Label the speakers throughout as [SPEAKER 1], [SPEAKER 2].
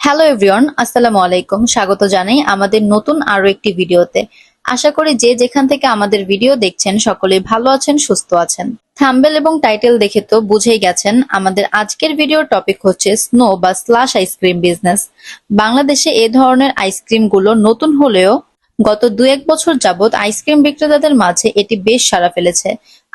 [SPEAKER 1] Hello everyone আসসালামু আলাইকুম। স্বাগত জানাই আমাদের নতুন আরও একটি ভিডিওতে। আশা করি যে যেখান থেকে আমাদের ভিডিও দেখছেন, সকলে ভালো আছেন, সুস্থ আছেন। থাম্বেল এবং টাইটেল দেখে তো বুঝেই গেছেন, আমাদের আজকের ভিডিওর টপিক হচ্ছে স্নো বা স্লাশ আইসক্রিম বিজনেস। বাংলাদেশে এ ধরনের আইসক্রিমগুলো নতুন হলেও গত দু এক বছর যাবৎ আইসক্রিম বিক্রেতাদের মাঝে এটি বেশ সাড়া ফেলেছে।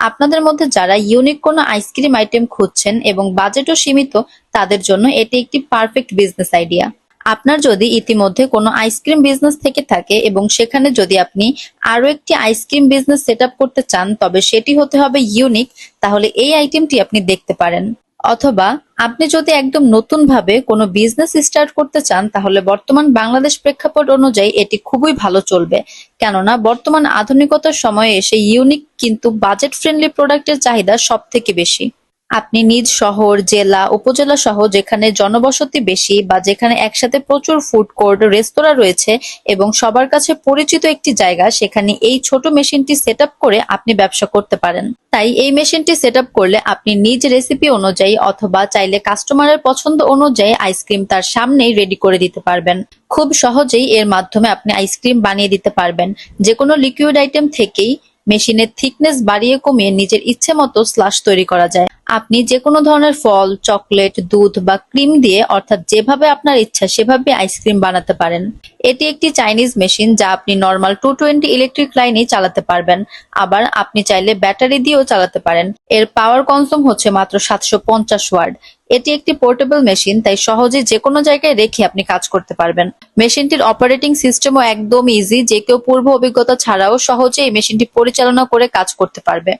[SPEAKER 1] আপনাদের মধ্যে যারা ইউনিক কোনো আইসক্রিম আইটেম খুঁজছেন এবং বাজেটও সীমিত, তাদের জন্য এটি একটি পারফেক্ট বিজনেস আইডিয়া আপনার যদি ইতিমধ্যে কোনো আইসক্রিম বিজনেস থেকে থাকে এবং সেখানে যদি আপনি আরও একটি আইসক্রিম বিজনেস সেট করতে চান, তবে সেটি হতে হবে ইউনিক তাহলে এই আইটেমটি আপনি দেখতে পারেন। অথবা আপনি যদি একদম নতুন ভাবে কোনো বিজনেস স্টার্ট করতে চান, তাহলে বর্তমান বাংলাদেশ প্রেক্ষাপট অনুযায়ী এটি খুবই ভালো চলবে। কেননা বর্তমান আধুনিকতার সময়ে এসে ইউনিক কিন্তু বাজেট ফ্রেন্ডলি প্রোডাক্টের চাহিদা সব থেকে বেশি। আপনি নিজ শহর, জেলা, উপজেলা সহ যেখানে জনবসতি বেশি বা যেখানে একসাথে প্রচুর ফুড কোর্ট রেস্তোরাঁ রয়েছে এবং সবার কাছে পরিচিত একটি জায়গা, সেখানে এই ছোট মেশিনটি সেট করে আপনি ব্যবসা করতে পারেন। তাই এই মেশিনটি সেট করলে আপনি নিজ রেসিপি অনুযায়ী অথবা চাইলে কাস্টমারের পছন্দ অনুযায়ী আইসক্রিম তার সামনেই রেডি করে দিতে পারবেন। খুব সহজেই এর মাধ্যমে আপনি আইসক্রিম বানিয়ে দিতে পারবেন। যে কোনো লিকুইড আইটেম থেকেই মেশিনের থিকনেস বাড়িয়ে কমিয়ে নিজের ইচ্ছে মতো স্লাশ তৈরি করা যায়। আপনি যে কোনো ধরনের ফল, চকলেট, দুধ বা ক্রিম দিয়ে, অর্থাৎ যেভাবে আপনার ইচ্ছা সেভাবে আইসক্রিম বানাতে পারেন। এটি একটি চাইনিজ মেশিন যা আপনি নর্মাল টু টোয়েন্টি ইলেকট্রিক লাইনেই চালাতে পারবেন। আবার আপনি চাইলে ব্যাটারি দিয়েও চালাতে পারেন। এর পাওয়ার কনসুম হচ্ছে মাত্র সাতশো পঞ্চাশ ওয়ার্ড এটি একটি পোর্টেবল মেশিন তাই সহজে যে কোনো জায়গায় রেখে আপনি কাজ করতে পারবেন। মেশিনটির অপারেটিং সিস্টেমও একদম ইজি যে কেউ পূর্ব অভিজ্ঞতা ছাড়াও সহজে এই মেশিনটি পরিচালনা করে কাজ করতে পারবে।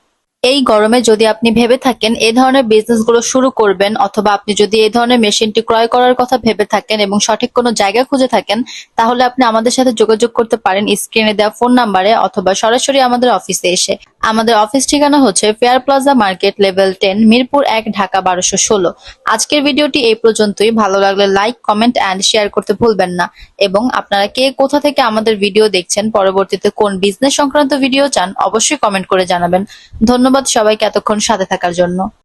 [SPEAKER 1] এই গরমে যদি আপনি ভেবে থাকেন, এ ধরনের বিজনেসগুলো শুরু করবেন অথবা আপনি যদি এই ধরনের মেশিনটি ক্রয় করার কথা ভেবে থাকেন এবং সঠিক কোনো জায়গা খুঁজে থাকেন, তাহলে আপনি আমাদের সাথে যোগাযোগ করতে পারেন স্ক্রিনে দেওয়া ফোন নাম্বারে অথবা সরাসরি আমাদের অফিসে এসে। আমাদের অফিস ঠিকানা হচ্ছে fair plaza market level ten, Mirpur এক, ঢাকা বারোশো ষোলো। আজকের ভিডিওটি এই পর্যন্তই। ভালো লাগলে লাইক, কমেন্ট অ্যান্ড শেয়ার করতে ভুলবেন না। এবং আপনারা কে কোথা থেকে আমাদের ভিডিও দেখছেন, পরবর্তীতে কোন বিজনেস সংক্রান্ত ভিডিও চান, অবশ্যই কমেন্ট করে জানাবেন। ধন্যবাদ সবাইকে এতক্ষণ সাথে থাকার জন্য।